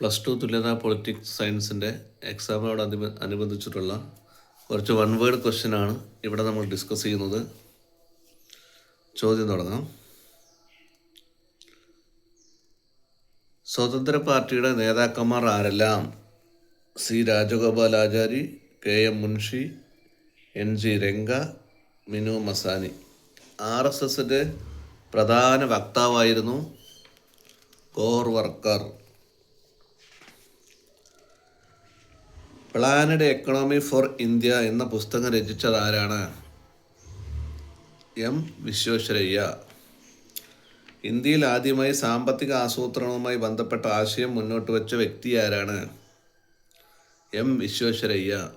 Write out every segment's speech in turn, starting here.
Plus two തുല്യത politics സയൻസിന്റെ എക്സാമിനോട് അനുബ അനുബന്ധിച്ചിട്ടുള്ള കുറച്ച് വൺ വേർഡ് ക്വസ്റ്റ്യൻ ആണ് ഇവിടെ നമ്മൾ ഡിസ്കസ് ചെയ്യുന്നത്. ചോദ്യം തുടങ്ങാം. സ്വതന്ത്ര പാർട്ടിയുടെ നേതാക്കന്മാർ ആരെല്ലാം? C Rajagopalachari K M Munshi N G Ranga Minoo Masani. R S എസിന്റെ പ്രധാന വക്താവായിരുന്നു core worker. Planned economy for India എന്ന പുസ്തകം രചിച്ചത് ആരാണ്? എം. വിശ്വേശ്വരയ്യ. ഇന്ത്യയിൽ ആദ്യമായി സാമ്പത്തിക ആസൂത്രണവുമായി ബന്ധപ്പെട്ട ആശയം മുന്നോട്ട് വെച്ച വ്യക്തി ആരാണ്? എം. വിശ്വേശ്വരയ്യ.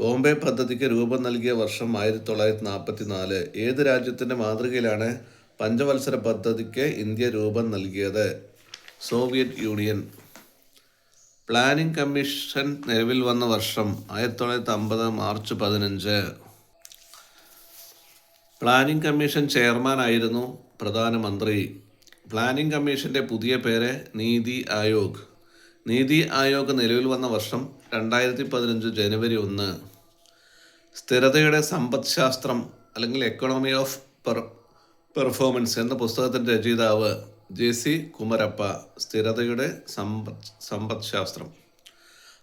ബോംബെ പദ്ധതിക്ക് രൂപം നൽകിയ വർഷം ആയിരത്തി തൊള്ളായിരത്തി നാൽപ്പത്തി നാല് ഏത് രാജ്യത്തിന്റെ മാതൃകയിലാണ് പഞ്ചവത്സര പദ്ധതിക്ക് ഇന്ത്യ രൂപം നൽകിയത്? Soviet union. പ്ലാനിംഗ് കമ്മീഷൻ നിലവിൽ വന്ന വർഷം ആയിരത്തി തൊള്ളായിരത്തി അമ്പത് മാർച്ച് പതിനഞ്ച്. പ്ലാനിംഗ് കമ്മീഷൻ ചെയർമാനായിരുന്നു പ്രധാനമന്ത്രി. പ്ലാനിംഗ് കമ്മീഷന്റെ പുതിയ പേര് നീതി ആയോഗ്. നീതി ആയോഗ് നിലവിൽ വന്ന വർഷം രണ്ടായിരത്തി പതിനഞ്ച് ജനുവരി ഒന്ന്. സ്ഥിരതയുടെ സമ്പദ് ശാസ്ത്രം അല്ലെങ്കിൽ എക്കണോമി ഓഫ് പെർ പെർഫോമൻസ് എന്ന പുസ്തകത്തിന്റെ രചയിതാവ് ജെ സി കുമരപ്പ സ്ഥിരതയുടെ സമ്പദ് ശാസ്ത്രം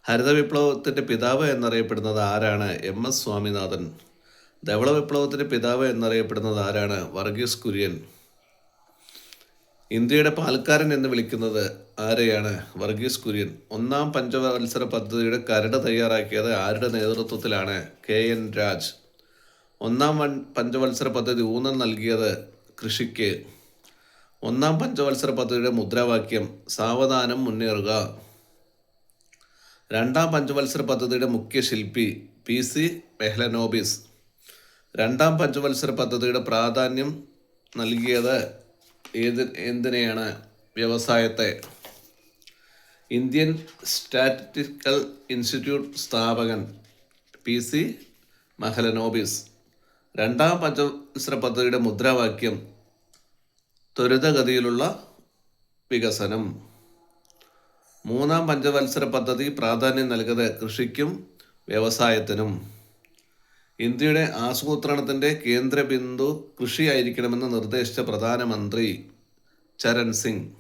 ഹരിത വിപ്ലവത്തിന്റെ പിതാവ് എന്നറിയപ്പെടുന്നത് ആരാണ്? M S Swaminathan. ധവള വിപ്ലവത്തിന്റെ പിതാവ് എന്നറിയപ്പെടുന്നത് ആരാണ്? വർഗീസ് കുര്യൻ. ഇന്ത്യയുടെ പാൽക്കാരൻ എന്ന് വിളിക്കുന്നത് ആരെയാണ്? വർഗീസ് കുര്യൻ. ഒന്നാം പഞ്ചവത്സര പദ്ധതിയുടെ കരട് തയ്യാറാക്കിയത് ആരുടെ നേതൃത്വത്തിലാണ്? K N Raj. ഒന്നാം പഞ്ചവത്സര പദ്ധതി ഊന്നൽ നൽകിയത് കൃഷിക്ക്. ഒന്നാം പഞ്ചവത്സര പദ്ധതിയുടെ മുദ്രാവാക്യം സാവധാനം മുന്നേറുക. രണ്ടാം പഞ്ചവത്സര പദ്ധതിയുടെ മുഖ്യ ശില്പി പി സി മെഹ്ലനോബിസ്. രണ്ടാം പഞ്ചവത്സര പദ്ധതിയുടെ പ്രാധാന്യം നൽകിയത് ഏത് എന്തിനെയാണ്? വ്യവസായത്തെ. ഇന്ത്യൻ സ്റ്റാറ്റിസ്റ്റിക്കൽ ഇൻസ്റ്റിറ്റ്യൂട്ട് സ്ഥാപകൻ പി സി മഹലനോബിസ്. രണ്ടാം പഞ്ചവത്സര പദ്ധതിയുടെ മുദ്രാവാക്യം ത്വരിതഗതിയിലുള്ള വികസനം. മൂന്നാം പഞ്ചവത്സര പദ്ധതി പ്രാധാന്യം നൽകുന്നത് കൃഷിക്കും വ്യവസായത്തിനും. ഇന്ത്യയുടെ ആസൂത്രണത്തിന്റെ കേന്ദ്ര ബിന്ദു കൃഷിയായിരിക്കണമെന്ന് നിർദ്ദേശിച്ച പ്രധാനമന്ത്രി ചരൺ സിംഗ്.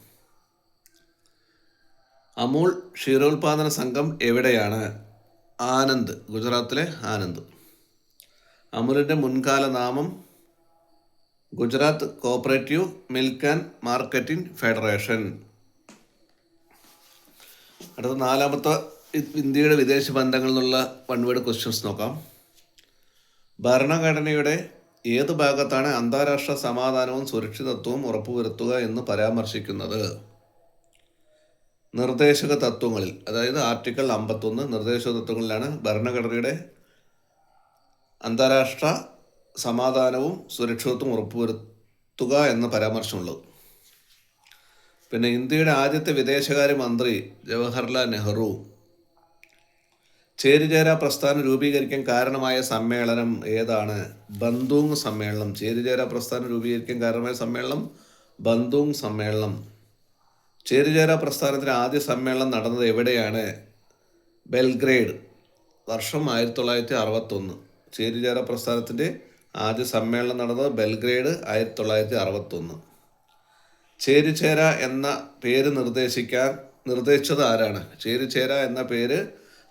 അമൂൾ ക്ഷീരോത്പാദന സംഘം എവിടെയാണ്? ആനന്ദ് ഗുജറാത്തിലെ ആനന്ദ്. അമൂലിന്റെ മുൻകാല നാമം Gujarat cooperative milk and marketing federation. അടുത്ത നാലാമത്തെ ഇന്ത്യയുടെ വിദേശ ബന്ധങ്ങളിൽ നിന്നുള്ള വൺ വേർഡ് ക്വസ്റ്റ്യൻസ് നോക്കാം. ഭരണഘടനയുടെ ഏത് ഭാഗത്താണ് അന്താരാഷ്ട്ര സമാധാനവും സുരക്ഷിതത്വവും ഉറപ്പുവരുത്തുക എന്ന് പരാമർശിക്കുന്നത്? നിർദ്ദേശക തത്വങ്ങളിൽ അതായത് ആർട്ടിക്കിൾ അമ്പത്തൊന്ന് നിർദ്ദേശക തത്വങ്ങളിലാണ് ഭരണഘടനയുടെ അന്താരാഷ്ട്ര സമാധാനവും സുരക്ഷിതത്വവും ഉറപ്പുവരുത്തുക എന്ന പരാമർശമുള്ളത്. പിന്നെ ഇന്ത്യയുടെ ആദ്യത്തെ വിദേശകാര്യ മന്ത്രി ജവഹർലാൽ നെഹ്റു ചേരിചേര പ്രസ്ഥാനം രൂപീകരിക്കാൻ കാരണമായ സമ്മേളനം ഏതാണ്? ബന്ധുങ് സമ്മേളനം. ചേരിചേര പ്രസ്ഥാനം രൂപീകരിക്കാൻ കാരണമായ സമ്മേളനം ബന്ധുങ് സമ്മേളനം. ചേരിചേര പ്രസ്ഥാനത്തിന് ആദ്യ സമ്മേളനം നടന്നത് എവിടെയാണ്? ബെൽഗ്രേഡ്. വർഷം ആയിരത്തി തൊള്ളായിരത്തി അറുപത്തൊന്ന്. ചേരിചേര പ്രസ്ഥാനത്തിന്റെ ആദ്യ സമ്മേളനം നടന്നത് ബെൽഗ്രേഡ് ആയിരത്തി തൊള്ളായിരത്തി അറുപത്തൊന്ന് ചേരിചേര എന്ന പേര് നിർദ്ദേശിക്കാൻ നിർദ്ദേശിച്ചത് ആരാണ്? ചേരിചേര എന്ന പേര്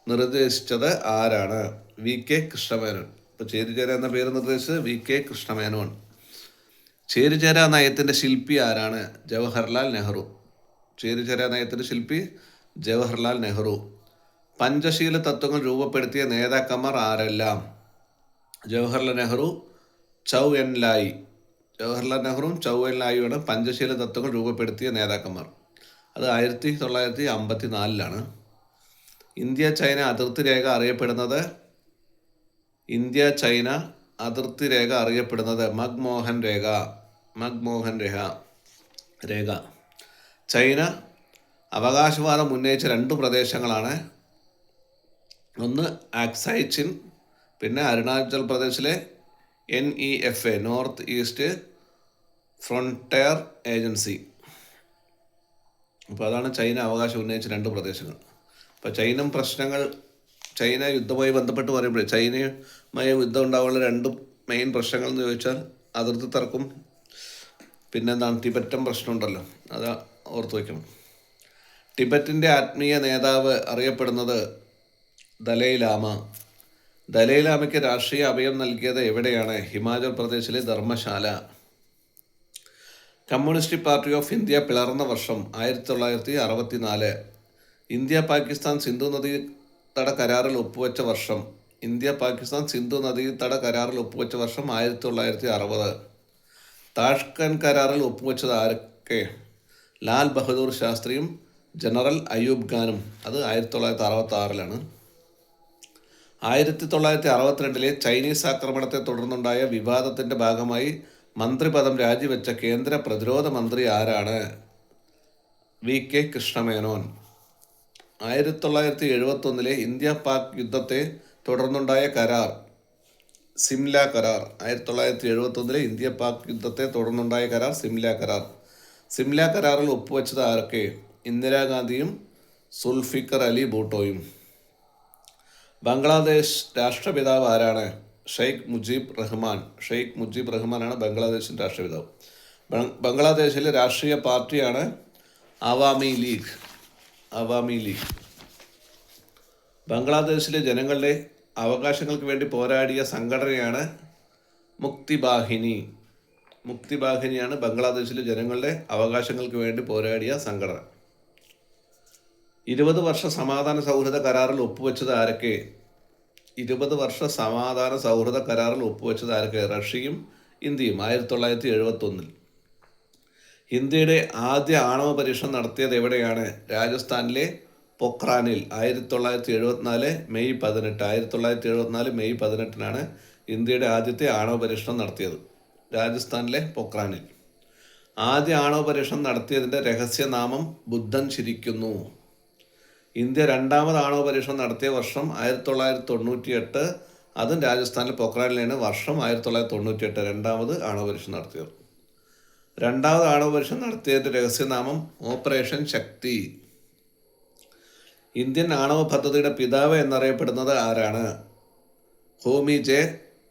നിർദ്ദേശിച്ചത് ആരാണ്? V K Krishna Menon. ഇപ്പോൾ ചേരിചേര എന്ന പേര് നിർദ്ദേശിച്ചത് വി കെ കൃഷ്ണമേനോൻ. ചേരിചേര നയത്തിന്റെ ശില്പി ആരാണ്? ജവഹർലാൽ നെഹ്റു. ചേരിചേര നയത്തിന്റെ ശില്പി ജവഹർലാൽ നെഹ്റു. പഞ്ചശീല തത്വങ്ങൾ രൂപപ്പെടുത്തിയ നേതാക്കന്മാർ ആരെല്ലാം? ജവഹർലാൽ നെഹ്റു ചൗ എൻ ലായി ജവഹർലാൽ നെഹ്റുവും ചൗ എൻ ലായിയുടെ പഞ്ചശീല തത്വങ്ങൾ രൂപപ്പെടുത്തിയ നേതാക്കന്മാർ. അത് ആയിരത്തി തൊള്ളായിരത്തി അമ്പത്തി നാലിലാണ് ഇന്ത്യ ചൈന അതിർത്തി രേഖ അറിയപ്പെടുന്നത്? ഇന്ത്യ ചൈന അതിർത്തി രേഖ അറിയപ്പെടുന്നത് മഗ്മോഹൻ രേഖ. മഗ്മോഹൻ രേഖ. രേഖ. ചൈന അവകാശവാദം ഉന്നയിച്ച രണ്ട് പ്രദേശങ്ങളാണ്. ഒന്ന് ആക്സൈ ചിൻ പിന്നെ അരുണാചൽ പ്രദേശിലെ N E F A north east frontier agency അപ്പോൾ അതാണ് ചൈന അവകാശം ഉന്നയിച്ച രണ്ട് പ്രദേശങ്ങൾ. അപ്പോൾ ചൈന പ്രശ്നങ്ങൾ ചൈന യുദ്ധവുമായി ബന്ധപ്പെട്ട് പറയുമ്പോൾ ചൈനയുമായി യുദ്ധം ഉണ്ടാവാനുള്ള രണ്ട് മെയിൻ പ്രശ്നങ്ങൾ എന്ന് ചോദിച്ചാൽ അതിർത്തി തർക്കം പിന്നെന്താണ് ടിബറ്റൻ പ്രശ്നമുണ്ടല്ലോ അത് ഓർത്ത് വയ്ക്കണം ടിബറ്റിന്റെ ആത്മീയ നേതാവ് അറിയപ്പെടുന്നത് ദലൈ ലാമ ദലൈ ലാമയ്ക്ക് രാഷ്ട്രീയ അഭയം നൽകിയത് എവിടെയാണ്? ഹിമാചൽ പ്രദേശിലെ Dharamshala. Communist party of India പിളർന്ന വർഷം ആയിരത്തി തൊള്ളായിരത്തി അറുപത്തിനാല് ഇന്ത്യ പാകിസ്ഥാൻ സിന്ധു നദി തട കരാറിൽ ഒപ്പുവെച്ച വർഷം. ഇന്ത്യ പാകിസ്ഥാൻ സിന്ധു നദി തട കരാറിൽ ഒപ്പുവെച്ച വർഷം ആയിരത്തി തൊള്ളായിരത്തി അറുപത് താഷ്കൻ കരാറിൽ ഒപ്പുവെച്ചത് ആരൊക്കെ? ലാൽ ബഹദൂർ ശാസ്ത്രിയും ജനറൽ അയൂബ് ഖാനും. അത് ആയിരത്തി തൊള്ളായിരത്തി അറുപത്തി ആറിലാണ് ആയിരത്തി തൊള്ളായിരത്തി അറുപത്തിരണ്ടിലെ ചൈനീസ് ആക്രമണത്തെ തുടർന്നുണ്ടായ വിവാദത്തിന്റെ ഭാഗമായി മന്ത്രിപദം രാജിവെച്ച കേന്ദ്ര പ്രതിരോധ മന്ത്രി ആരാണ്? V K Krishna Menon. ആയിരത്തി തൊള്ളായിരത്തി എഴുപത്തൊന്നിലെ ഇന്ത്യ പാക് യുദ്ധത്തെ തുടർന്നുണ്ടായ കരാർ സിംല കരാർ. ആയിരത്തി തൊള്ളായിരത്തി എഴുപത്തൊന്നിലെ ഇന്ത്യ പാക് യുദ്ധത്തെ തുടർന്നുണ്ടായ കരാർ സിംല കരാർ. സിംല കരാറിൽ ഒപ്പുവെച്ചത് ആരൊക്കെ? ഇന്ദിരാഗാന്ധിയും സുൽഫിക്കർ അലി ഭൂട്ടോയും. ബംഗ്ലാദേശ് രാഷ്ട്രപിതാവ് ആരാണ്? ഷെയ്ഖ് മുജീബ് റഹ്മാൻ. ഷെയ്ഖ് മുജീബ് റഹ്മാനാണ് ബംഗ്ലാദേശിന്റെ രാഷ്ട്രപിതാവ്. ബംഗ്ലാദേശിലെ രാഷ്ട്രീയ പാർട്ടിയാണ് അവാമി ലീഗ്. അവാമി ലീഗ്. ബംഗ്ലാദേശിലെ ജനങ്ങളുടെ അവകാശങ്ങൾക്ക് വേണ്ടി പോരാടിയ സംഘടനയാണ് മുക്തിബാഹിനി. മുക്തിബാഹിനിയാണ് ബംഗ്ലാദേശിലെ ജനങ്ങളുടെ അവകാശങ്ങൾക്ക് വേണ്ടി പോരാടിയ സംഘടന. ഇരുപത് വർഷ സമാധാന സൗഹൃദ കരാറിൽ ഒപ്പുവെച്ചത് ആരൊക്കെ? ഇരുപത് വർഷ സമാധാന സൗഹൃദ കരാറിൽ ഒപ്പുവെച്ചത് ആരൊക്കെ? റഷ്യയും ഇന്ത്യയും. ആയിരത്തി തൊള്ളായിരത്തി എഴുപത്തൊന്നിൽ ഇന്ത്യയുടെ ആദ്യ ആണവ പരീക്ഷണം നടത്തിയത് എവിടെയാണ്? രാജസ്ഥാനിലെ പൊക്രാനിൽ ആയിരത്തി തൊള്ളായിരത്തി എഴുപത്തിനാല് മെയ് പതിനെട്ട്. ആയിരത്തി തൊള്ളായിരത്തി എഴുപത്തിനാല് മെയ് പതിനെട്ടിനാണ് ഇന്ത്യയുടെ ആദ്യത്തെ ആണവ പരീക്ഷണം നടത്തിയത്. രാജസ്ഥാനിലെ പൊക്രാനിൽ ആദ്യ ആണവ പരീക്ഷണം നടത്തിയതിന്റെ രഹസ്യനാമം ബുദ്ധൻ ചിരിക്കുന്നു. ഇന്ത്യ രണ്ടാമത് ആണവ പരീക്ഷണം നടത്തിയ വർഷം ആയിരത്തി തൊള്ളായിരത്തി തൊണ്ണൂറ്റി എട്ട് അതും രാജസ്ഥാനിലെ പൊക്രാനിലാണ് വർഷം ആയിരത്തി തൊള്ളായിരത്തി തൊണ്ണൂറ്റി എട്ട് രണ്ടാമത് ആണവ പരീക്ഷണം നടത്തിയത്. രണ്ടാമത് ആണവ പരീക്ഷണം നടത്തിയതിന്റെ രഹസ്യനാമം ഓപ്പറേഷൻ ശക്തി. ഇന്ത്യൻ ആണവ പദ്ധതിയുടെ പിതാവ് എന്നറിയപ്പെടുന്നത് ആരാണ്? ഹോമി ജെ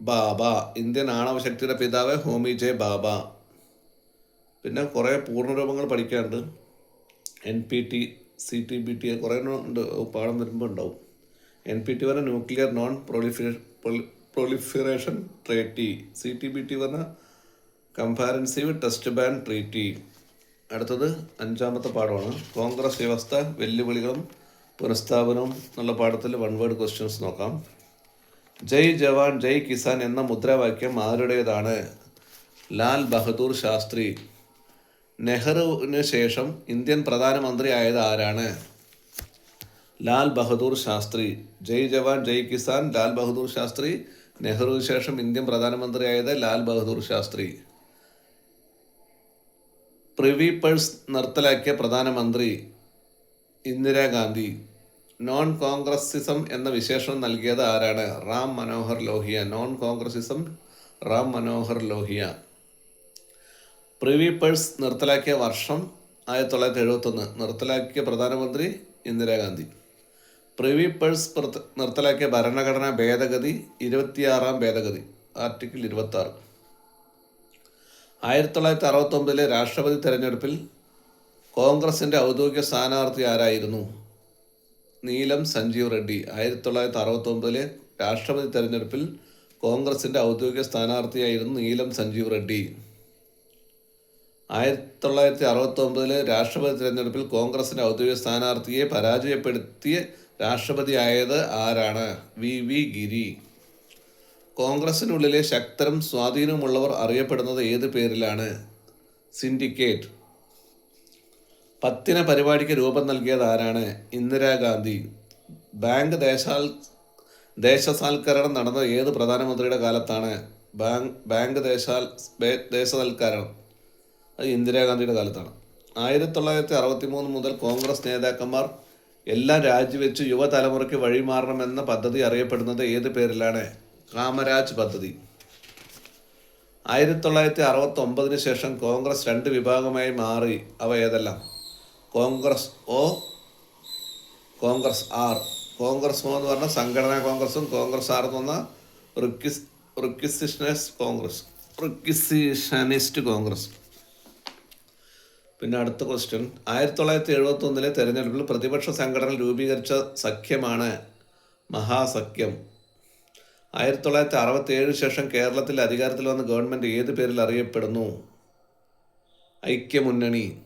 ബാബ. ഇന്ത്യൻ ആണവ ശക്തിയുടെ പിതാവ് ഹോമി ജെ ബാബ. പിന്നെ കുറേ പൂർണരൂപങ്ങൾ പഠിക്കാറുണ്ട് N P T C T B T കുറേ ഉണ്ട് പാഠം വരുമ്പോൾ ഉണ്ടാവും. എൻ പി ടി പറഞ്ഞാൽ nuclear non proliferation proliferation treaty. C T B T പറഞ്ഞാൽ കമ്പാരൻസീവ് ടെസ്റ്റ് ബാൻ ട്രീറ്റി. അടുത്തത് അഞ്ചാമത്തെ പാഠമാണ്. കോൺഗ്രസ് വ്യവസ്ഥ വെല്ലുവിളികളും പുനഃസ്ഥാപനവും എന്നുള്ള പാഠത്തിൽ വൺ വേർഡ് ക്വസ്റ്റ്യൻസ് നോക്കാം. ജയ് ജവാൻ ജയ് കിസാൻ എന്ന മുദ്രാവാക്യം ആരുടേതാണ്? ലാൽ ബഹദൂർ ശാസ്ത്രി. നെഹ്റുവിന് ശേഷം ഇന്ത്യൻ പ്രധാനമന്ത്രി ആയത് ആരാണ്? ലാൽ ബഹദൂർ ശാസ്ത്രി. ജയ് ജവാൻ ജയ് കിസാൻ ലാൽ ബഹദൂർ ശാസ്ത്രി. നെഹ്റുവിന് ശേഷം ഇന്ത്യൻ പ്രധാനമന്ത്രിയായത് ലാൽ ബഹദൂർ ശാസ്ത്രി. പ്രിവി പേഴ്സ് നിർത്തലാക്കിയ പ്രധാനമന്ത്രി ഇന്ദിരാഗാന്ധി. നോൺ കോൺഗ്രസിസം എന്ന വിശേഷണം നൽകിയത് ആരാണ്? Ram Manohar Lohia. Non Congressism Ram Manohar Lohia. Privy purse നിർത്തലാക്കിയ വർഷം ആയിരത്തി തൊള്ളായിരത്തി എഴുപത്തൊന്ന് നിർത്തലാക്കിയ പ്രധാനമന്ത്രി ഇന്ദിരാഗാന്ധി. പ്രിവി പേഴ്സ് നിർത്തലാക്കിയ ഭരണഘടനാ ഭേദഗതി ഇരുപത്തിയാറാം ഭേദഗതി ആർട്ടിക്കിൾ ഇരുപത്തി ആറ് ആയിരത്തി തൊള്ളായിരത്തി അറുപത്തൊമ്പതിലെ രാഷ്ട്രപതി തെരഞ്ഞെടുപ്പിൽ കോൺഗ്രസിന്റെ ഔദ്യോഗിക സ്ഥാനാർത്ഥി ആരായിരുന്നു? നീലം സഞ്ജീവ് റെഡ്ഡി. ആയിരത്തി തൊള്ളായിരത്തി അറുപത്തൊമ്പതിലെ രാഷ്ട്രപതി തെരഞ്ഞെടുപ്പിൽ കോൺഗ്രസിന്റെ ഔദ്യോഗിക സ്ഥാനാർത്ഥിയായിരുന്നു നീലം സഞ്ജീവ് റെഡ്ഡി. ആയിരത്തി തൊള്ളായിരത്തി അറുപത്തൊമ്പതിലെ രാഷ്ട്രപതി തിരഞ്ഞെടുപ്പിൽ കോൺഗ്രസിന്റെ ഔദ്യോഗിക സ്ഥാനാർത്ഥിയെ പരാജയപ്പെടുത്തിയ രാഷ്ട്രപതിയായത് ആരാണ്? വി. വി. ഗിരി. കോൺഗ്രസിനുള്ളിലെ ശക്തരും സ്വാധീനമുള്ളവർ അറിയപ്പെടുന്നത് ഏത് പേരിലാണ്? സിൻഡിക്കേറ്റ്. പത്തിന പരിപാടിക്ക് രൂപം നൽകിയത് ആരാണ്? ഇന്ദിരാഗാന്ധി. ബാങ്ക് ദേശാൽ ദേശസാൽക്കരണം നടന്നത് ഏത് പ്രധാനമന്ത്രിയുടെ കാലത്താണ്? ബാങ്ക് ബാങ്ക് ദേശാൽ ദേശസാൽക്കരണം. അത് ഇന്ദിരാഗാന്ധിയുടെ കാലത്താണ്. ആയിരത്തി തൊള്ളായിരത്തി അറുപത്തി മൂന്ന് മുതൽ കോൺഗ്രസ് നേതാക്കന്മാർ എല്ലാം രാജിവെച്ച് യുവതലമുറയ്ക്ക് വഴിമാറണമെന്ന പദ്ധതി അറിയപ്പെടുന്നത് ഏത് പേരിലാണ്? കാമരാജ് പദ്ധതി. ആയിരത്തി തൊള്ളായിരത്തി അറുപത്തി ഒമ്പതിന് ശേഷം കോൺഗ്രസ് രണ്ട് വിഭാഗമായി മാറി. അവ ഏതെല്ലാം? Congress O Congress R. Congress O എന്ന് പറഞ്ഞാൽ സംഘടനാ കോൺഗ്രസും കോൺഗ്രസ് ആർ എന്ന് പറഞ്ഞാൽ റിക്വിസ് റിക്വിസിഷനിസ്റ്റ് കോൺഗ്രസ്. റിക്വിസിഷനിസ്റ്റ് കോൺഗ്രസ്. പിന്നെ അടുത്ത ക്വസ്റ്റ്യൻ ആയിരത്തി തൊള്ളായിരത്തി എഴുപത്തി ഒന്നിലെ തെരഞ്ഞെടുപ്പിൽ പ്രതിപക്ഷ സംഘടന രൂപീകരിച്ച സഖ്യമാണ് മഹാസഖ്യം. ആയിരത്തി തൊള്ളായിരത്തി അറുപത്തി ഏഴ് ശേഷം കേരളത്തിൽ അധികാരത്തിൽ വന്ന ഗവൺമെന്റ് ഏത് പേരിൽ അറിയപ്പെടുന്നു? ഐക്യമുന്നണി.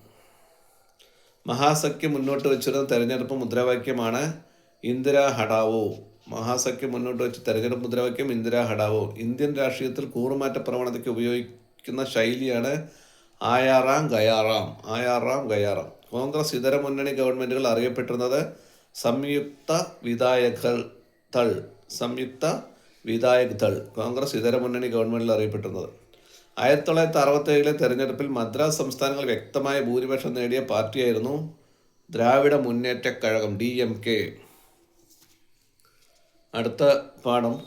മഹാസഖ്യം മുന്നോട്ട് വെച്ചിരുന്ന തെരഞ്ഞെടുപ്പ് മുദ്രാവാക്യമാണ് ഇന്ദിര ഹടാവോ. മഹാസഖ്യം മുന്നോട്ട് വെച്ച തെരഞ്ഞെടുപ്പ് മുദ്രാവാക്യം ഇന്ദിര ഹടാവോ. ഇന്ത്യൻ രാഷ്ട്രീയത്തിൽ കൂറുമാറ്റ പ്രവണതയ്ക്ക് ഉപയോഗിക്കുന്ന ശൈലിയാണ് ആയാറാം ഗയാറാം ആയാറാം ഗയാറാം. കോൺഗ്രസ് ഇതര മുന്നണി ഗവൺമെന്റുകൾ അറിയപ്പെട്ടിരുന്നത് സംയുക്ത വിധായകൾ തൾ സംയുക്ത വിധായക് ദൾ കോൺഗ്രസ് ഇതര മുന്നണി ഗവൺമെന്റിൽ അറിയപ്പെട്ടിരുന്നത്. ആയിരത്തി തൊള്ളായിരത്തി അറുപത്തേഴിലെ തെരഞ്ഞെടുപ്പിൽ മദ്രാസ് സംസ്ഥാനങ്ങൾ വ്യക്തമായ ഭൂരിപക്ഷം നേടിയ പാർട്ടിയായിരുന്നു ദ്രാവിഡ Munnetra Kazhagam D M K. അടുത്ത പാഠം.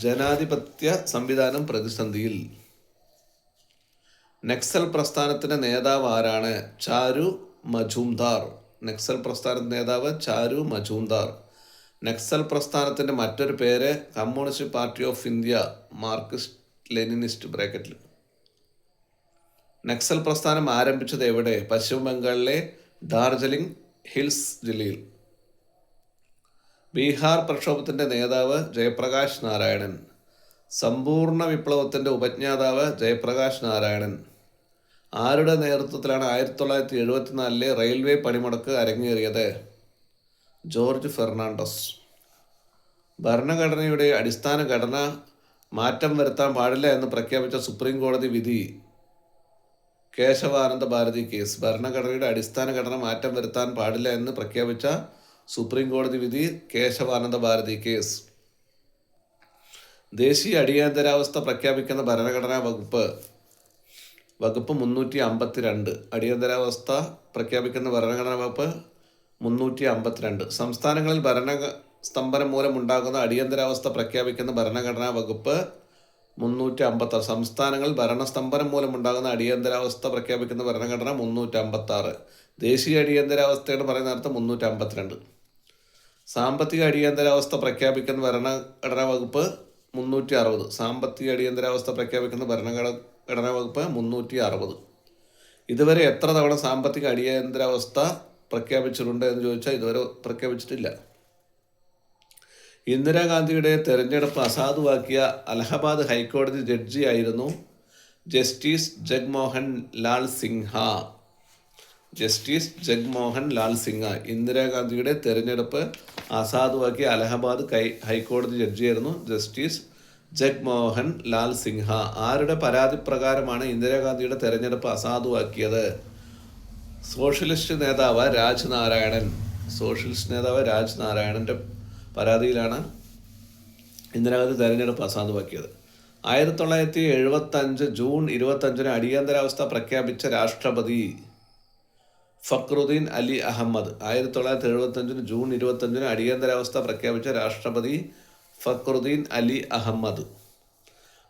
ജനാധിപത്യ സംവിധാനം പ്രതിസന്ധിയിൽ. നക്സൽ പ്രസ്ഥാനത്തിന്റെ നേതാവ് ആരാണ്? ചാരു മജുംദാർ. നക്സൽ പ്രസ്ഥാനത്തിന്റെ നേതാവ് ചാരു മജുംദാർ. നക്സൽ പ്രസ്ഥാനത്തിന്റെ മറ്റൊരു പേര് communist party of India Marxist Leninist ബ്രാക്കറ്റിൽ. നക്സൽ പ്രസ്ഥാനം ആരംഭിച്ചത് എവിടെ? പശ്ചിമ ബംഗാളിലെ ഡാർജിലിംഗ് ഹിൽസ് ജില്ലയിൽ. ബീഹാർ പ്രക്ഷോഭത്തിന്റെ നേതാവ് ജയപ്രകാശ് നാരായണൻ. സമ്പൂർണ വിപ്ലവത്തിന്റെ ഉപജ്ഞാതാവ് ജയപ്രകാശ് നാരായണൻ. ആരുടെ നേതൃത്വത്തിലാണ് ആയിരത്തി തൊള്ളായിരത്തി എഴുപത്തിനാലിലെ റെയിൽവേ പണിമുടക്ക് അരങ്ങേറിയത്? ജോർജ് ഫെർണാണ്ടസ്. ഭരണഘടനയുടെ അടിസ്ഥാന ഘടന മാറ്റം വരുത്താൻ പാടില്ല എന്ന് പ്രഖ്യാപിച്ച സുപ്രീം കോടതി വിധി. കേശവാനന്ദ ഭാരതി കേസ്. ഭരണഘടനയുടെ അടിസ്ഥാന ഘടന മാറ്റം വരുത്താൻ പാടില്ല എന്ന് പ്രഖ്യാപിച്ച സുപ്രീം കോടതി വിധി കേശവാനന്ദ ഭാരതി കേസ്. ദേശീയ അടിയന്തരാവസ്ഥ പ്രഖ്യാപിക്കുന്ന ഭരണഘടനാ വകുപ്പ്. വകുപ്പ് മുന്നൂറ്റി അമ്പത്തിരണ്ട് അടിയന്തരാവസ്ഥ പ്രഖ്യാപിക്കുന്ന ഭരണഘടനാ വകുപ്പ് മുന്നൂറ്റി അമ്പത്തിരണ്ട് സംസ്ഥാനങ്ങളിൽ ഭരണ സ്തംഭനം മൂലമുണ്ടാകുന്ന അടിയന്തരാവസ്ഥ പ്രഖ്യാപിക്കുന്ന ഭരണഘടനാ വകുപ്പ് മുന്നൂറ്റി അമ്പത്താറ് സംസ്ഥാനങ്ങൾ ഭരണസ്തംഭനം മൂലമുണ്ടാകുന്ന അടിയന്തരാവസ്ഥ പ്രഖ്യാപിക്കുന്ന ഭരണഘടന മുന്നൂറ്റി അമ്പത്താറ് ദേശീയ അടിയന്തരാവസ്ഥയുടെ പറയുന്ന അർത്ഥം മുന്നൂറ്റി അമ്പത്തിരണ്ട് സാമ്പത്തിക അടിയന്തരാവസ്ഥ പ്രഖ്യാപിക്കുന്ന ഭരണഘടനാ വകുപ്പ് മുന്നൂറ്റി അറുപത് സാമ്പത്തിക അടിയന്തരാവസ്ഥ പ്രഖ്യാപിക്കുന്ന ഭരണഘടനാ വകുപ്പ് മുന്നൂറ്റി അറുപത് ഇതുവരെ എത്ര തവണ സാമ്പത്തിക അടിയന്തരാവസ്ഥ പ്രഖ്യാപിച്ചിട്ടുണ്ട് എന്ന് ചോദിച്ചാൽ ഇതുവരെ പ്രഖ്യാപിച്ചിട്ടില്ല. ഇന്ദിരാഗാന്ധിയുടെ തെരഞ്ഞെടുപ്പ് അസാധുവാക്കിയ അലഹബാദ് ഹൈക്കോടതി ജഡ്ജിയായിരുന്നു ജസ്റ്റിസ് ജഗ്മോഹൻ ലാൽ സിൻഹ ജസ്റ്റിസ് ജഗ്മോഹൻ ലാൽ സിൻഹ ഇന്ദിരാഗാന്ധിയുടെ തെരഞ്ഞെടുപ്പ് അസാധുവാക്കിയ അലഹബാദ് ഹൈക്കോടതി ജഡ്ജിയായിരുന്നു ജസ്റ്റിസ് ജഗ്മോഹൻ ലാൽ സിൻഹ ആരുടെ പരാതി പ്രകാരമാണ് ഇന്ദിരാഗാന്ധിയുടെ തെരഞ്ഞെടുപ്പ് അസാധുവാക്കിയത്? സോഷ്യലിസ്റ്റ് നേതാവ് രാജ്നാരായണൻ. സോഷ്യലിസ്റ്റ് നേതാവ് രാജ്നാരായണന്റെ പരാതിയിലാണ് ഇന്ദിരാഗാന്ധി തെരഞ്ഞെടുപ്പ് അസാധുവാക്കിയത്. ആയിരത്തി തൊള്ളായിരത്തി എഴുപത്തഞ്ച് ജൂൺ ഇരുപത്തഞ്ചിന് അടിയന്തരാവസ്ഥ പ്രഖ്യാപിച്ച രാഷ്ട്രപതി ഫക്രുദ്ദീൻ അലി അഹമ്മദ്. ആയിരത്തി തൊള്ളായിരത്തി എഴുപത്തഞ്ചിന് ജൂൺ ഇരുപത്തഞ്ചിന് അടിയന്തരാവസ്ഥ പ്രഖ്യാപിച്ച രാഷ്ട്രപതി ഫക്രുദ്ദീൻ അലി അഹമ്മദ്.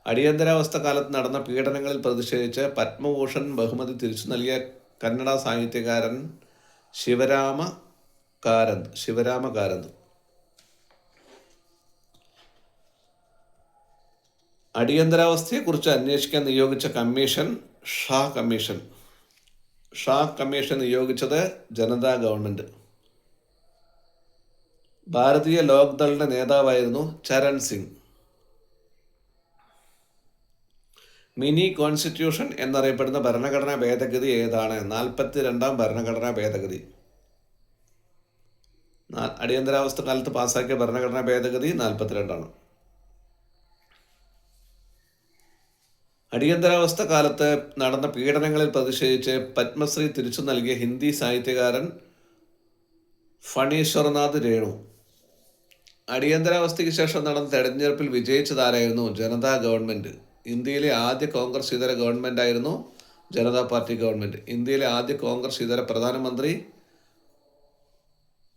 അടിയന്തരാവസ്ഥ കാലത്ത് നടന്ന പീഡനങ്ങളിൽ പ്രതിഷേധിച്ച് പത്മഭൂഷൺ ബഹുമതി തിരിച്ചു നൽകിയ കന്നഡ സാഹിത്യകാരൻ ശിവരാമ കാരന്ത് ശിവരാമ കാരന്ത് അടിയന്തരാവസ്ഥയെക്കുറിച്ച് അന്വേഷിക്കാൻ നിയോഗിച്ച commission Shah commission. Shah commission നിയോഗിച്ചത് ജനതാ ഗവൺമെന്റ് ഭാരതീയ ലോക്ദളിന്റെ നേതാവായിരുന്നു ചരൺ സിംഗ്. മിനി കോൺസ്റ്റിറ്റ്യൂഷൻ എന്നറിയപ്പെടുന്ന ഭരണഘടനാ ഭേദഗതി ഏതാണ്? നാൽപ്പത്തി രണ്ടാം ഭരണഘടനാ ഭേദഗതി. അടിയന്തരാവസ്ഥ കാലത്ത് പാസ്സാക്കിയ ഭരണഘടനാ ഭേദഗതി നാൽപ്പത്തിരണ്ടാണ്. അടിയന്തരാവസ്ഥ കാലത്ത് നടന്ന പീഡനങ്ങളിൽ പ്രതിഷേധിച്ച് പത്മശ്രീ തിരിച്ചു നൽകിയ ഹിന്ദി സാഹിത്യകാരൻ ഫണീശ്വർനാഥ് രേണു. അടിയന്തരാവസ്ഥയ്ക്ക് ശേഷം നടന്ന തെരഞ്ഞെടുപ്പിൽ വിജയിച്ചതാരായിരുന്നു ജനതാ ഗവൺമെന്റ് ഇന്ത്യയിലെ ആദ്യ കോൺഗ്രസ് ഇതര ഗവൺമെന്റ് ആയിരുന്നു ജനതാ പാർട്ടി ഗവൺമെന്റ് ഇന്ത്യയിലെ ആദ്യ കോൺഗ്രസ് ഇതര പ്രധാനമന്ത്രി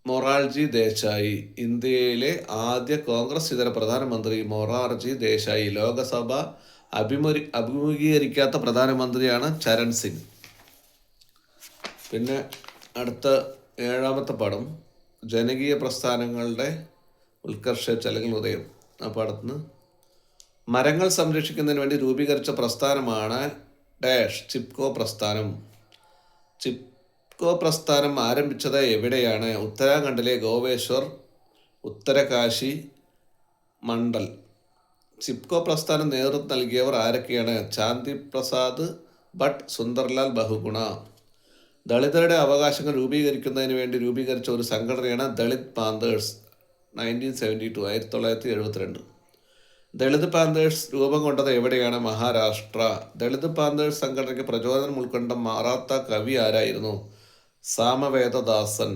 മൊറാർജി ദേശായി. ഇന്ത്യയിലെ ആദ്യ കോൺഗ്രസ് ഇതര പ്രധാനമന്ത്രി മൊറാർജി ദേശായി. ലോകസഭ അഭിമുഖി അഭിമുഖീകരിക്കാത്ത പ്രധാനമന്ത്രിയാണ് ചരൺ സിംഗ്. പിന്നെ അടുത്ത ഏഴാമത്തെ പടം ജനകീയ പ്രസ്ഥാനങ്ങളുടെ ഉത്കർഷ അല്ലെങ്കിൽ ഉദയം ആ പാഠത്തിന്. മരങ്ങൾ സംരക്ഷിക്കുന്നതിന് വേണ്ടി രൂപീകരിച്ച പ്രസ്ഥാനമാണ് ഡാഷ് ചിപ്കോ പ്രസ്ഥാനം. ചിപ്കോ പ്രസ്ഥാനം ആരംഭിച്ചത് എവിടെയാണ്? ഉത്തരാഖണ്ഡിലെ ഗോവേശ്വർ ഉത്തരകാശി മണ്ഡൽ. ചിപ്കോ പ്രസ്ഥാനം നേതൃത്വം നൽകിയവർ ആരൊക്കെയാണ്? ചാന്തി പ്രസാദ് ഭട്ട് സുന്ദർലാൽ ബഹുഗുണ. ദളിതരുടെ അവകാശങ്ങൾ രൂപീകരിക്കുന്നതിന് വേണ്ടി രൂപീകരിച്ച ഒരു സംഘടനയാണ് Dalit panthers. Nineteen seventy two ആയിരത്തി തൊള്ളായിരത്തി എഴുപത്തിരണ്ട് ദളിത് പാന്തേഴ്സ് രൂപം കൊണ്ടത് എവിടെയാണ് മഹാരാഷ്ട്ര? ദളിത് പാന്തേഴ്സ് സംഘടനയ്ക്ക് പ്രചോദനം ഉൾക്കൊണ്ട മാറാത്ത കവി ആരായിരുന്നു? സാമവേദദാസൻ.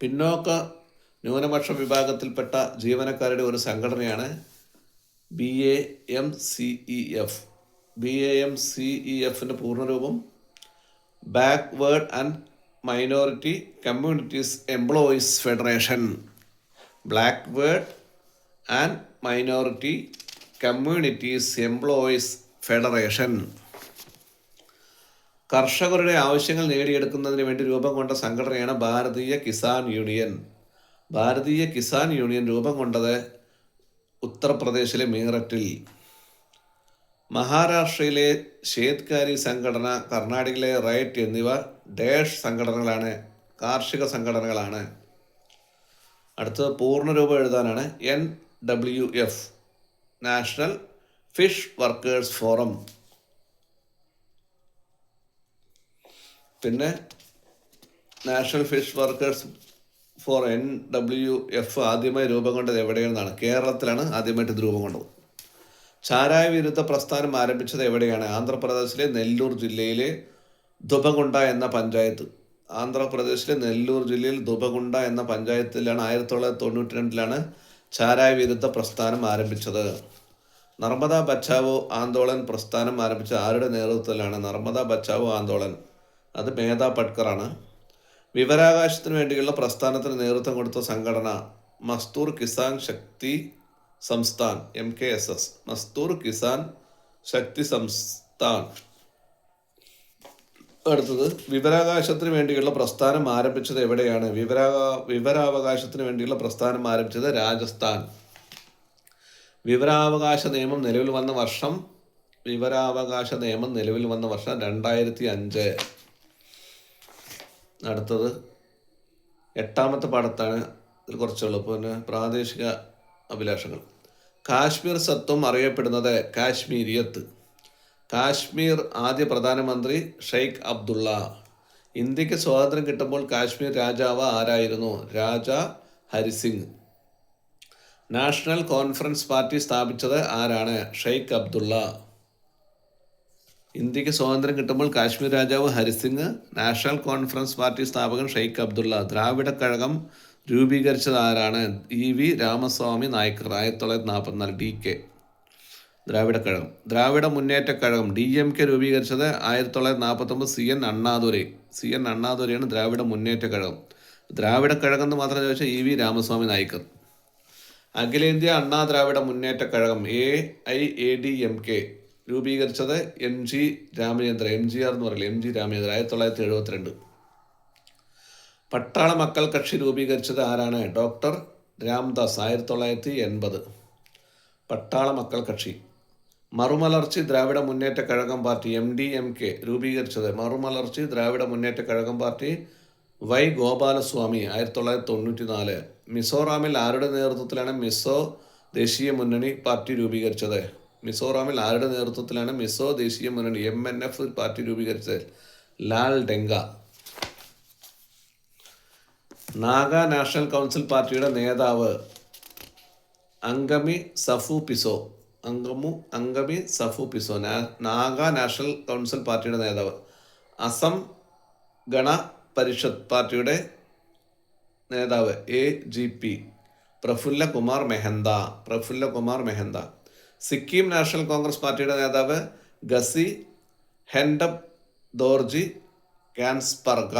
പിന്നോക്ക ന്യൂനപക്ഷ വിഭാഗത്തിൽപ്പെട്ട ജീവനക്കാരുടെ ഒരു സംഘടനയാണ് B A M C E F. B A M C E എഫിന്റെ പൂർണരൂപം backward and minority communities employees federation. Backward and minority communities employees federation കർഷകരുടെ ആവശ്യങ്ങൾ നേടിയെടുക്കുന്നതിന് വേണ്ടി രൂപം കൊണ്ട സംഘടനയാണ് ഭാരതീയ കിസാൻ യൂണിയൻ. ഭാരതീയ കിസാൻ യൂണിയൻ രൂപം കൊണ്ടത് ഉത്തർപ്രദേശിലെ മീററ്റിൽ. മഹാരാഷ്ട്രയിലെ ഷേത്കാരി സംഘടന കർണാടകയിലെ റൈറ്റ് എന്നിവ ഡേഷ് സംഘടനകളാണ് കാർഷിക സംഘടനകളാണ്. അടുത്തത് പൂർണരൂപം എഴുതാനാണ് N W F national fish workers forum പിന്നെ national fish workers for N W F ആദ്യമായി രൂപം കൊണ്ടത് എവിടെയെന്നാണ് കേരളത്തിലാണ് ആദ്യമായിട്ട് ഇത് രൂപം കൊണ്ടത്. ചാരായ വിരുദ്ധ പ്രസ്ഥാനം ആരംഭിച്ചത് എവിടെയാണ്? ആന്ധ്രാപ്രദേശിലെ നെല്ലൂർ ജില്ലയിലെ ദുബഗുണ്ട എന്ന പഞ്ചായത്ത്. ആന്ധ്രാപ്രദേശിലെ നെല്ലൂർ ജില്ലയിൽ ദുബഗുണ്ട എന്ന പഞ്ചായത്തിലാണ് ആയിരത്തി തൊള്ളായിരത്തി തൊണ്ണൂറ്റി രണ്ടിലാണ് ചാരായ വിരുദ്ധ പ്രസ്ഥാനം ആരംഭിച്ചത്. നർമ്മദ ബച്ചാവോ ആന്തോളൻ പ്രസ്ഥാനം ആരംഭിച്ച ആരുടെ നേതൃത്വത്തിലാണ് നർമ്മദ ബച്ചാവോ ആന്തോളൻ? അത് മേധാ പട്കറാണ്. വിവരാകാശത്തിന് വേണ്ടിയുള്ള പ്രസ്ഥാനത്തിന് നേതൃത്വം കൊടുത്ത സംഘടന Mazdoor Kisan Shakti Sangathan M K S S. Mazdoor Kisan Shakti Sangathan. അടുത്തത് വിവരാകാശത്തിന് വേണ്ടിയുള്ള പ്രസ്ഥാനം ആരംഭിച്ചത് എവിടെയാണ്? വിവരാ വിവരാവകാശത്തിന് വേണ്ടിയുള്ള പ്രസ്ഥാനം ആരംഭിച്ചത് രാജസ്ഥാൻ. വിവരാവകാശ നിയമം നിലവിൽ വന്ന വർഷം വിവരാവകാശ നിയമം നിലവിൽ വന്ന വർഷം രണ്ടായിരത്തി അഞ്ച് അടുത്തത് എട്ടാമത്തെ പാഠത്താണ് ഇതിൽ കുറച്ചുള്ളൂ പിന്നെ പ്രാദേശിക അഭിലാഷങ്ങൾ. കാശ്മീർ സത്വം അറിയപ്പെടുന്നത് കാശ്മീരിയത്ത്. കാശ്മീർ ആദ്യ പ്രധാനമന്ത്രി ഷെയ്ഖ് അബ്ദുള്ള. ഇന്ത്യയ്ക്ക് സ്വാതന്ത്ര്യം കിട്ടുമ്പോൾ കാശ്മീർ രാജാവ് ആരായിരുന്നു? Raja Hari Singh. National conference party സ്ഥാപിച്ചത് ആരാണ്? ഷെയ്ഖ് അബ്ദുള്ള. ഇന്ത്യയ്ക്ക് സ്വാതന്ത്ര്യം കിട്ടുമ്പോൾ കാശ്മീർ രാജാവ് ഹരിസിംഗ് നാഷണൽ കോൺഫറൻസ് പാർട്ടി സ്ഥാപകൻ ഷെയ്ഖ് അബ്ദുള്ള. ദ്രാവിഡ കഴകം രൂപീകരിച്ചത് ആരാണ്? ഇ വി രാമസ്വാമി നായ്ക്കർ ആയിരത്തി തൊള്ളായിരത്തി നാൽപ്പത്തിനാല് D K. Dravida Kazhagam Dravida Munnetra Kazhagam D M K രൂപീകരിച്ചത് ആയിരത്തി തൊള്ളായിരത്തി നാൽപ്പത്തൊമ്പത് C N Annadurai. C N അണ്ണാദുരൈയാണ് Dravida Munnetra Kazhagam ദ്രാവിഡ കഴകം എന്ന് മാത്രം ചോദിച്ചാൽ ഇ വി രാമസ്വാമി നായിക്കർ. അഖിലേന്ത്യ Anna Dravida Munnetra Kazhagam A I A D M K രൂപീകരിച്ചത് M G Ramachandra M G R എന്ന് പറയില്ല എം ജി രാമചന്ദ്ര ആയിരത്തി തൊള്ളായിരത്തി എഴുപത്തിരണ്ട് പട്ടാള മക്കൾ കക്ഷി രൂപീകരിച്ചത് ആരാണ്? ഡോക്ടർ രാംദാസ് ആയിരത്തി തൊള്ളായിരത്തി എൺപത് പട്ടാള മക്കൾ കക്ഷി. Marumalarchi Dravida Munnetra Kazhagam party M D M K രൂപീകരിച്ചത് മറുമലർച്ചി ദ്രാവിഡ മുന്നേറ്റ കഴകം പാർട്ടി വൈ ഗോപാലസ്വാമി ആയിരത്തി തൊള്ളായിരത്തി തൊണ്ണൂറ്റി നാല് മിസോറാമിൽ ആരുടെ നേതൃത്വത്തിലാണ് മിസോ ദേശീയ മുന്നണി പാർട്ടി രൂപീകരിച്ചത്? മിസോറാമിൽ ആരുടെ നേതൃത്വത്തിലാണ് മിസോ ദേശീയ മുന്നണി എം എൻ എഫ് പാർട്ടി രൂപീകരിച്ചത്? Laldenga. Naga national council പാർട്ടിയുടെ നേതാവ് അങ്കമി സഫു പിസോ. അങ്കമു അങ്കമി സഫു പിസോ നാഗ നാഷണൽ കൗൺസിൽ പാർട്ടിയുടെ നേതാവ്. അസം ഗണ പരിഷത്ത് പാർട്ടിയുടെ നേതാവ് A G P. Prafulla Kumar Mahanta Prafulla Kumar Mahanta. Sikkim national Congress പാർട്ടിയുടെ നേതാവ് ഗസി ഹെൻഡപ് ദോർജി ഗാൻസ്പർഗ.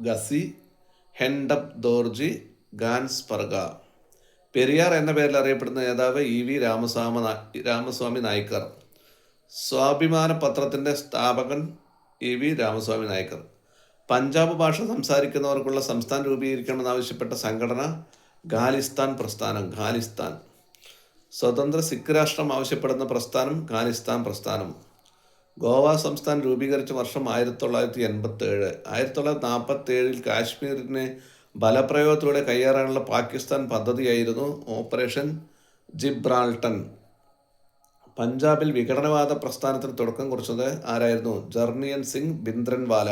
ഗസി ഹെൻഡപ് ദോർജി ഗാൻസ്പർഗ. പെരിയാർ എന്ന പേരിൽ അറിയപ്പെടുന്ന നേതാവ് ഇ വി രാമസ്വാമ രാമസ്വാമി നായ്ക്കർ. സ്വാഭിമാന പത്രത്തിന്റെ സ്ഥാപകൻ ഇ വി രാമസ്വാമി നായ്ക്കർ. പഞ്ചാബ് ഭാഷ സംസാരിക്കുന്നവർക്കുള്ള സംസ്ഥാനം രൂപീകരിക്കണമെന്നാവശ്യപ്പെട്ട സംഘടന ഖാലിസ്ഥാൻ പ്രസ്ഥാനം ഖാലിസ്ഥാൻ. സ്വതന്ത്ര സിഖ് രാഷ്ട്രം ആവശ്യപ്പെടുന്ന പ്രസ്ഥാനം ഖാലിസ്ഥാൻ പ്രസ്ഥാനം. ഗോവ സംസ്ഥാനം രൂപീകരിച്ച വർഷം ആയിരത്തി തൊള്ളായിരത്തി എൺപത്തി ഏഴ് ആയിരത്തി തൊള്ളായിരത്തി നാൽപ്പത്തി ഏഴിൽ കാശ്മീരിനെ ബലപ്രയോഗത്തിലൂടെ കയ്യേറാനുള്ള പാകിസ്ഥാൻ പദ്ധതിയായിരുന്നു ഓപ്പറേഷൻ ജിബ്രാൾട്ടൺ പഞ്ചാബിൽ വിഘടനവാദ പ്രസ്ഥാനത്തിന് തുടക്കം കുറിച്ചത് ആരായിരുന്നു? ജർണിയൻ സിംഗ് ബിന്ദ്രൻവാല.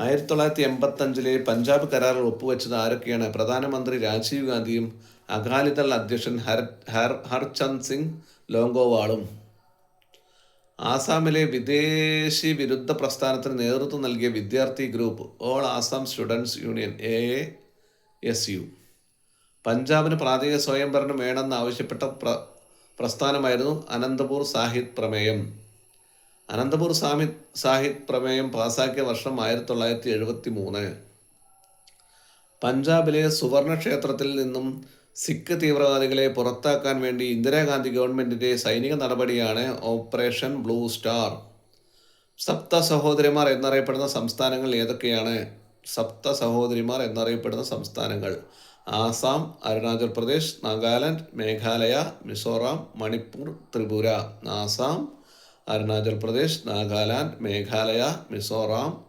ആയിരത്തി തൊള്ളായിരത്തി എൺപത്തഞ്ചിലെ പഞ്ചാബ് കരാറിൽ ഒപ്പുവെച്ചത് ആരൊക്കെയാണ്? പ്രധാനമന്ത്രി രാജീവ് ഗാന്ധിയും അകാലിദൾ അധ്യക്ഷൻ ഹർ ഹർ ഹർചന്ദ് സിംഗ് ലോങ്കോവാളും. ആസാമിലെ വിദേശി വിരുദ്ധ പ്രസ്ഥാനത്തിന് നേതൃത്വം നൽകിയ വിദ്യാർത്ഥി group all Assam students union A S U പഞ്ചാബിന് പ്രാദേശിക സ്വയംഭരണം വേണമെന്ന് ആവശ്യപ്പെട്ട പ്ര പ്രസ്ഥാനമായിരുന്നു അനന്തപൂർ സാഹിത് പ്രമേയം. അനന്തപൂർ സാമി സാഹിത് പ്രമേയം പാസാക്കിയ വർഷം ആയിരത്തി തൊള്ളായിരത്തി എഴുപത്തി മൂന്ന് പഞ്ചാബിലെ സുവർണക്ഷേത്രത്തിൽ നിന്നും സിഖ് തീവ്രവാദികളെ പുറത്താക്കാൻ വേണ്ടി ഇന്ദിരാഗാന്ധി ഗവൺമെന്റിന്റെ സൈനിക നടപടിയാണ് ഓപ്പറേഷൻ ബ്ലൂ സ്റ്റാർ. സപ്ത സഹോദരിമാർ എന്നറിയപ്പെടുന്ന സംസ്ഥാനങ്ങൾ ഏതൊക്കെയാണ്? സപ്ത സഹോദരിമാർ എന്നറിയപ്പെടുന്ന സംസ്ഥാനങ്ങൾ. ആസാം അരുണാചൽ പ്രദേശ് നാഗാലാൻഡ് മേഘാലയ മിസോറാം മണിപ്പൂർ ത്രിപുര. ആസാം അരുണാചൽ പ്രദേശ് നാഗാലാൻഡ് മേഘാലയ മിസോറാം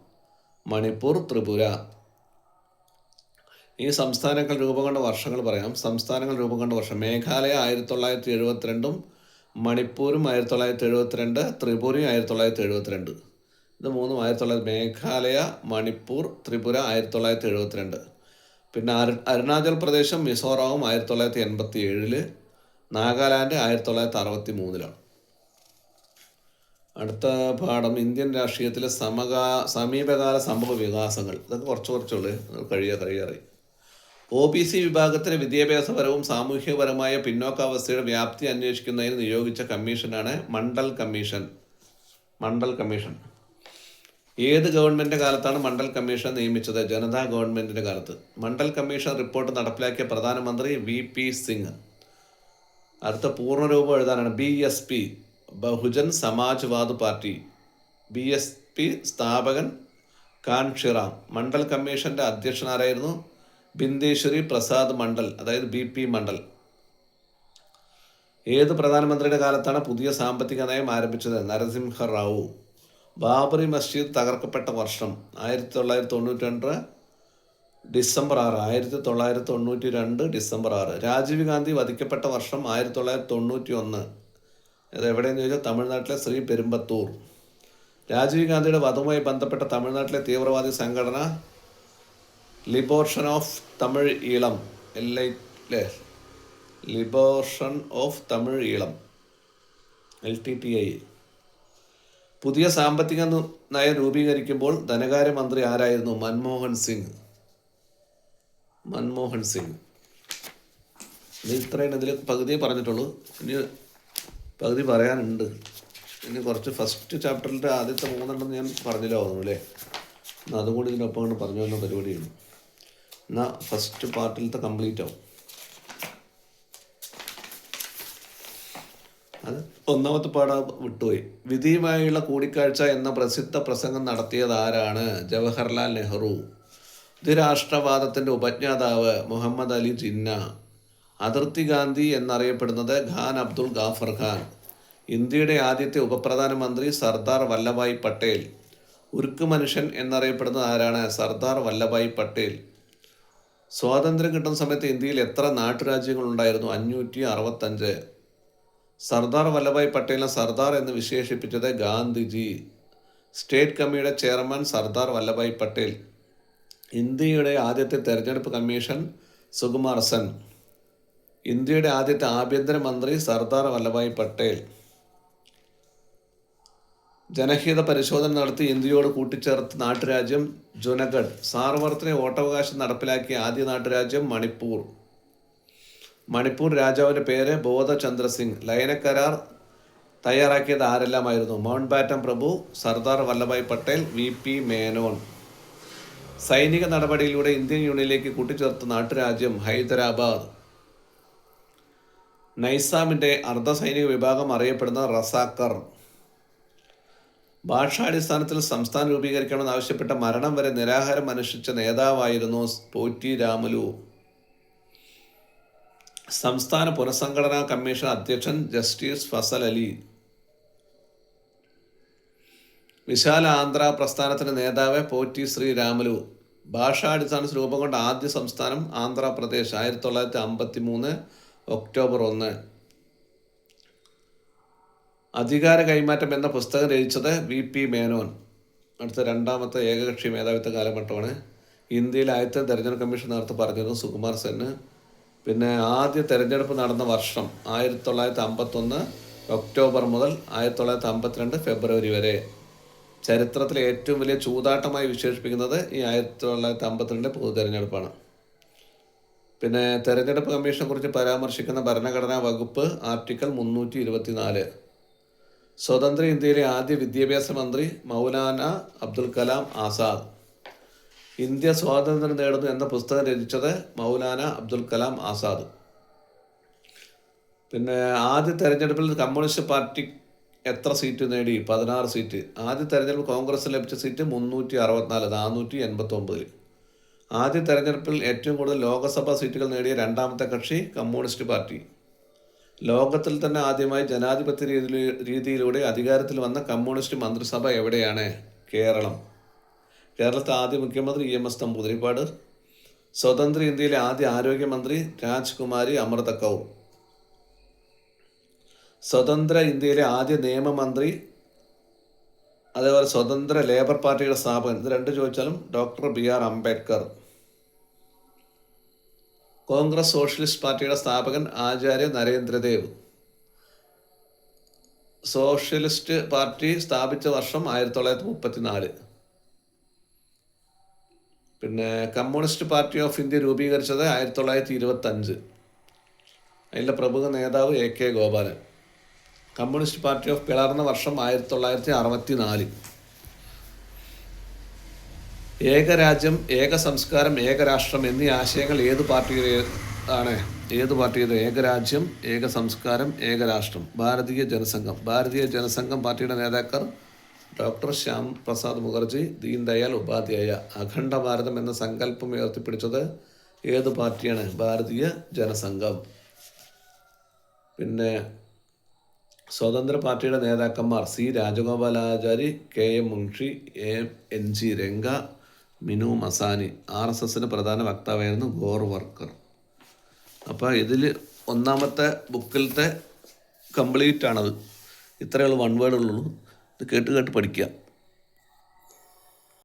മണിപ്പൂർ ത്രിപുര. ഈ സംസ്ഥാനങ്ങൾ രൂപം കൊണ്ട വർഷങ്ങൾ പറയാം. സംസ്ഥാനങ്ങൾ രൂപം കൊണ്ട വർഷം. മേഘാലയ ആയിരത്തി തൊള്ളായിരത്തി എഴുപത്തിരണ്ടും മണിപ്പൂരും ആയിരത്തി തൊള്ളായിരത്തി എഴുപത്തിരണ്ട് ത്രിപുരയും ആയിരത്തി തൊള്ളായിരത്തി എഴുപത്തിരണ്ട് ഇത് മൂന്നും ആയിരത്തി തൊള്ളായിരത്തി മേഘാലയ മണിപ്പൂർ ത്രിപുര ആയിരത്തി തൊള്ളായിരത്തി എഴുപത്തിരണ്ട് പിന്നെ അരു അരുണാചൽ പ്രദേശും മിസോറാമും ആയിരത്തി തൊള്ളായിരത്തി എൺപത്തി ഏഴിൽ നാഗാലാൻഡ് ആയിരത്തി തൊള്ളായിരത്തി അറുപത്തി മൂന്നിലാണ് അടുത്ത പാഠം ഇന്ത്യൻ രാഷ്ട്രീയത്തിലെ സമകാ സമീപകാല സംഭവ വികാസങ്ങൾ. ഇതൊക്കെ കുറച്ച് കുറച്ചുള്ളൂ. കഴിയാ കഴിയാറി ഒ ബി സി വിഭാഗത്തിലെ വിദ്യാഭ്യാസപരവും സാമൂഹികപരമായ പിന്നോക്കാവസ്ഥയുടെ വ്യാപ്തി അന്വേഷിക്കുന്നതിന് നിയോഗിച്ച കമ്മീഷനാണ് മണ്ഡൽ കമ്മീഷൻ. മണ്ഡൽ കമ്മീഷൻ. ഏത് ഗവൺമെന്റ് കാലത്താണ് മണ്ഡൽ കമ്മീഷൻ നിയമിച്ചത്? ജനതാ ഗവൺമെന്റിന്റെ കാലത്ത്. മണ്ഡൽ കമ്മീഷൻ റിപ്പോർട്ട് നടപ്പിലാക്കിയ പ്രധാനമന്ത്രി വി പി സിംഗ്. അടുത്ത പൂർണരൂപം എഴുതാനാണ്. B S P Bahujan Samajwad party. B S P സ്ഥാപകൻ കാൻഷിറാം. മണ്ഡൽ കമ്മീഷന്റെ അധ്യക്ഷനാരായിരുന്നു ബിന്ദേശ്വരി പ്രസാദ് മണ്ഡൽ അതായത് ബി പി മണ്ഡൽ. ഏത് പ്രധാനമന്ത്രിയുടെ കാലത്താണ് പുതിയ സാമ്പത്തിക നയം ആരംഭിച്ചത്? നരസിംഹ റാവു. ബാബറി മസ്ജിദ് തകർക്കപ്പെട്ട വർഷം ആയിരത്തി തൊള്ളായിരത്തി തൊണ്ണൂറ്റി രണ്ട് ഡിസംബർ ആറ് ആയിരത്തി തൊള്ളായിരത്തി തൊണ്ണൂറ്റി രണ്ട് ഡിസംബർ ആറ്. രാജീവ് ഗാന്ധി വധിക്കപ്പെട്ട വർഷം ആയിരത്തി തൊള്ളായിരത്തി തൊണ്ണൂറ്റി ഒന്ന് അത് എവിടെയെന്ന് ചോദിച്ചാൽ തമിഴ്നാട്ടിലെ ശ്രീ പെരുമ്പത്തൂർ. രാജീവ് ഗാന്ധിയുടെ വധവുമായി ബന്ധപ്പെട്ട തമിഴ്നാട്ടിലെ തീവ്രവാദി സംഘടന liberation of Tamil Eelam L I അല്ലേ liberation of Tamil Eelam L T T I പുതിയ സാമ്പത്തിക നയം രൂപീകരിക്കുമ്പോൾ ധനകാര്യമന്ത്രി ആരായിരുന്നു? മൻമോഹൻ സിംഗ്. മൻമോഹൻ സിംഗ്. ഇത് ഇത്രയും ഇതിൽ പകുതിയെ പറഞ്ഞിട്ടുള്ളൂ. ഇനി പകുതി പറയാനുണ്ട്. ഇനി കുറച്ച് ഫസ്റ്റ് ചാപ്റ്ററിന്റെ ആദ്യത്തെ മൂന്നെണ്ണം ഞാൻ പറഞ്ഞില്ല തോന്നുന്നു അല്ലേ അതും കൂടി ഇതിനൊപ്പം കൊണ്ട് പറഞ്ഞു വന്ന പരിപാടിയാണ്. എന്നാൽ ഫസ്റ്റ് പാർട്ടിലത്തെ കംപ്ലീറ്റ് ആവും. അത് ഒന്നാമത്തെ പാഠം വിട്ടുപോയി. വിധിയുമായുള്ള കൂടിക്കാഴ്ച എന്ന പ്രസിദ്ധ പ്രസംഗം നടത്തിയത് ആരാണ്? ജവഹർലാൽ നെഹ്റു. ദ്വിരാഷ്ട്രവാദത്തിന്റെ ഉപജ്ഞാതാവ് മുഹമ്മദ് അലി ജിന്ന. അതിർത്തി ഗാന്ധി എന്നറിയപ്പെടുന്നത് ഖാൻ അബ്ദുൾ ഗാഫർ ഖാൻ. ഇന്ത്യയുടെ ആദ്യത്തെ ഉപപ്രധാനമന്ത്രി സർദാർ വല്ലഭായ് പട്ടേൽ. ഉരുക്ക് മനുഷ്യൻ എന്നറിയപ്പെടുന്നത് ആരാണ്? സർദാർ വല്ലഭായ് പട്ടേൽ. സ്വാതന്ത്ര്യം കിട്ടുന്ന സമയത്ത് ഇന്ത്യയിൽ എത്ര നാട്ടുരാജ്യങ്ങളുണ്ടായിരുന്നു? അഞ്ഞൂറ്റി അറുപത്തഞ്ച് സർദാർ വല്ലഭായ് പട്ടേലിനെ സർദാർ എന്ന് വിശേഷിപ്പിച്ചത് ഗാന്ധിജി. സ്റ്റേറ്റ് കമ്മിയുടെ ചെയർമാൻ സർദാർ വല്ലഭായ് പട്ടേൽ. ഇന്ത്യയുടെ ആദ്യത്തെ തെരഞ്ഞെടുപ്പ് കമ്മീഷൻ സുകുമാർ സെൻ ഇന്ത്യയുടെ ആദ്യത്തെ ആഭ്യന്തരമന്ത്രി സർദാർ വല്ലഭായ് പട്ടേൽ. ജനഹിത പരിശോധന നടത്തി ഇന്ത്യയോട് കൂട്ടിച്ചേർത്ത് നാട്ടുരാജ്യം ജുനഗഡ്. സാർവർത്തിനെ വോട്ടവകാശം നടപ്പിലാക്കിയ ആദ്യ നാട്ടുരാജ്യം മണിപ്പൂർ. മണിപ്പൂർ രാജാവിന്റെ പേര് ബോധചന്ദ്ര സിംഗ് ലയനക്കരാർ തയ്യാറാക്കിയത് ആരെല്ലാമായിരുന്നു? മൗണ്ട് ബാറ്റൻ പ്രഭു സർദാർ വല്ലഭായ് പട്ടേൽ വി പി മേനോൻ. സൈനിക നടപടിയിലൂടെ ഇന്ത്യൻ യൂണിയനിലേക്ക് കൂട്ടിച്ചേർത്ത നാട്ടുരാജ്യം ഹൈദരാബാദ്. നൈസാമിന്റെ അർദ്ധസൈനിക വിഭാഗം അറിയപ്പെടുന്ന റസാക്കർ ഭാഷാടിസ്ഥാനത്തിൽ സംസ്ഥാനം രൂപീകരിക്കണമെന്ന് ആവശ്യപ്പെട്ട മരണം വരെ നിരാഹാരം അനുഷ്ഠിച്ച നേതാവായിരുന്നു പോറ്റി രാമലു. സംസ്ഥാന പുനഃസംഘടനാ കമ്മീഷൻ അധ്യക്ഷൻ ജസ്റ്റിസ് ഫസൽ അലി. വിശാല ആന്ധ്ര പ്രസ്ഥാനത്തിന്റെ നേതാവ് പോറ്റി ശ്രീ രാമലു. ഭാഷാടിസ്ഥാനത്തിൽ രൂപം കൊണ്ട ആദ്യ സംസ്ഥാനം ആന്ധ്രാപ്രദേശ് ആയിരത്തി തൊള്ളായിരത്തി അമ്പത്തി മൂന്ന് ഒക്ടോബർ ഒന്ന്. അധികാര കൈമാറ്റം എന്ന പുസ്തകം രചിച്ചത് വി പി മേനോൻ. അടുത്ത രണ്ടാമത്തെ ഏകകക്ഷി മേധാവിത്വ കാലഘട്ടമാണ്. ഇന്ത്യയിൽ ആദ്യത്തെ തെരഞ്ഞെടുപ്പ് കമ്മീഷൻ നേരത്തെ പറഞ്ഞിരുന്നു സുകുമാർ സെന് പിന്നെ ആദ്യ തെരഞ്ഞെടുപ്പ് നടന്ന വർഷം ആയിരത്തി തൊള്ളായിരത്തി അമ്പത്തൊന്ന് ഒക്ടോബർ മുതൽ ആയിരത്തി തൊള്ളായിരത്തി അമ്പത്തിരണ്ട് ഫെബ്രുവരി വരെ. ചരിത്രത്തിലെ ഏറ്റവും വലിയ ചൂതാട്ടമായി വിശേഷിപ്പിക്കുന്നത് ഈ ആയിരത്തി തൊള്ളായിരത്തി അമ്പത്തിരണ്ട് പൊതു തെരഞ്ഞെടുപ്പാണ് പിന്നെ തെരഞ്ഞെടുപ്പ് കമ്മീഷനെ കുറിച്ച് പരാമർശിക്കുന്ന ഭരണഘടനാ വകുപ്പ് ആർട്ടിക്കിൾ മുന്നൂറ്റി ഇരുപത്തിനാല്. സ്വതന്ത്ര ഇന്ത്യയിലെ ആദ്യ വിദ്യാഭ്യാസ മന്ത്രി മൗലാന അബ്ദുൽ കലാം ആസാദ്. ഇന്ത്യ സ്വാതന്ത്ര്യം നേടുന്നു എന്ന പുസ്തകം രചിച്ചത് മൗലാന അബ്ദുൽ കലാം ആസാദ്. പിന്നെ ആദ്യ തെരഞ്ഞെടുപ്പിൽ കമ്മ്യൂണിസ്റ്റ് പാർട്ടി എത്ര സീറ്റ് നേടി? പതിനാറ് സീറ്റ്. ആദ്യ തെരഞ്ഞെടുപ്പ് കോൺഗ്രസ് ലഭിച്ച സീറ്റ് മുന്നൂറ്റി അറുപത്തിനാല് നാനൂറ്റി എൺപത്തി ഒമ്പതിൽ ആദ്യ തെരഞ്ഞെടുപ്പിൽ ഏറ്റവും കൂടുതൽ ലോക്സഭാ സീറ്റുകൾ നേടിയ രണ്ടാമത്തെ കക്ഷി കമ്മ്യൂണിസ്റ്റ് പാർട്ടി. ലോകത്തിൽ തന്നെ ആദ്യമായി ജനാധിപത്യ രീതി രീതിയിലൂടെ അധികാരത്തിൽ വന്ന കമ്മ്യൂണിസ്റ്റ് മന്ത്രിസഭ എവിടെയാണ്? കേരളം. കേരളത്തെ ആദ്യ മുഖ്യമന്ത്രി ഇ എം എസ് തമ്പൂതിരിപ്പാട്. സ്വതന്ത്ര ഇന്ത്യയിലെ ആദ്യ ആരോഗ്യമന്ത്രി രാജ്കുമാരി അമൃത കൗർ സ്വതന്ത്ര ഇന്ത്യയിലെ ആദ്യ നിയമമന്ത്രി അതേപോലെ സ്വതന്ത്ര ലേബർ പാർട്ടിയുടെ സ്ഥാപകൻ. ഇത് രണ്ട് ചോദിച്ചാലും doctor B R Ambedkar. Congress socialist പാർട്ടിയുടെ സ്ഥാപകൻ ആചാര്യ നരേന്ദ്രദേവ് സോഷ്യലിസ്റ്റ് പാർട്ടി സ്ഥാപിച്ച വർഷം ആയിരത്തി തൊള്ളായിരത്തി മുപ്പത്തിനാല്. പിന്നെ കമ്മ്യൂണിസ്റ്റ് പാർട്ടി ഓഫ് ഇന്ത്യ രൂപീകരിച്ചത് ആയിരത്തി തൊള്ളായിരത്തി ഇരുപത്തഞ്ച്. അതിന്റെ പ്രമുഖ നേതാവ് A K Gopalan. Communist party of പിളർന്ന വർഷം ആയിരത്തി തൊള്ളായിരത്തി അറുപത്തി നാല് ഏകരാജ്യം ഏക സംസ്കാരം ഏകരാഷ്ട്രം എന്നീ ആശയങ്ങൾ ഏത് പാർട്ടിയുടെ ആണ്? ഏത് പാർട്ടിയുടെ? ഏകരാജ്യം ഏക സംസ്കാരം ഏകരാഷ്ട്രം. ഭാരതീയ ജനസംഘം. ഭാരതീയ ജനസംഘം പാർട്ടിയുടെ നേതാക്കൾ ഡോക്ടർ ശ്യാം പ്രസാദ് മുഖർജി ദീൻ ദയാൽ ഉപാധ്യായ. അഖണ്ഡ ഭാരതം എന്ന സങ്കല്പം ഉയർത്തിപ്പിടിച്ചത് ഏത് പാർട്ടിയാണ്? ഭാരതീയ ജനസംഘം. പിന്നെ സ്വതന്ത്ര പാർട്ടിയുടെ നേതാക്കന്മാർ C Rajagopalachari K M Munshi A N G Ranga Minoo Masani R S എസിന് പ്രധാന വക്താവായിരുന്നു ഗോർ വർക്കർ. അപ്പോൾ ഇതിൽ ഒന്നാമത്തെ ബുക്കിലത്തെ കംപ്ലീറ്റ് ആണത് ഇത്രയുള്ള വൺ വേർഡുള്ളൂ ഇത് കേട്ട് കേട്ട് പഠിക്കുക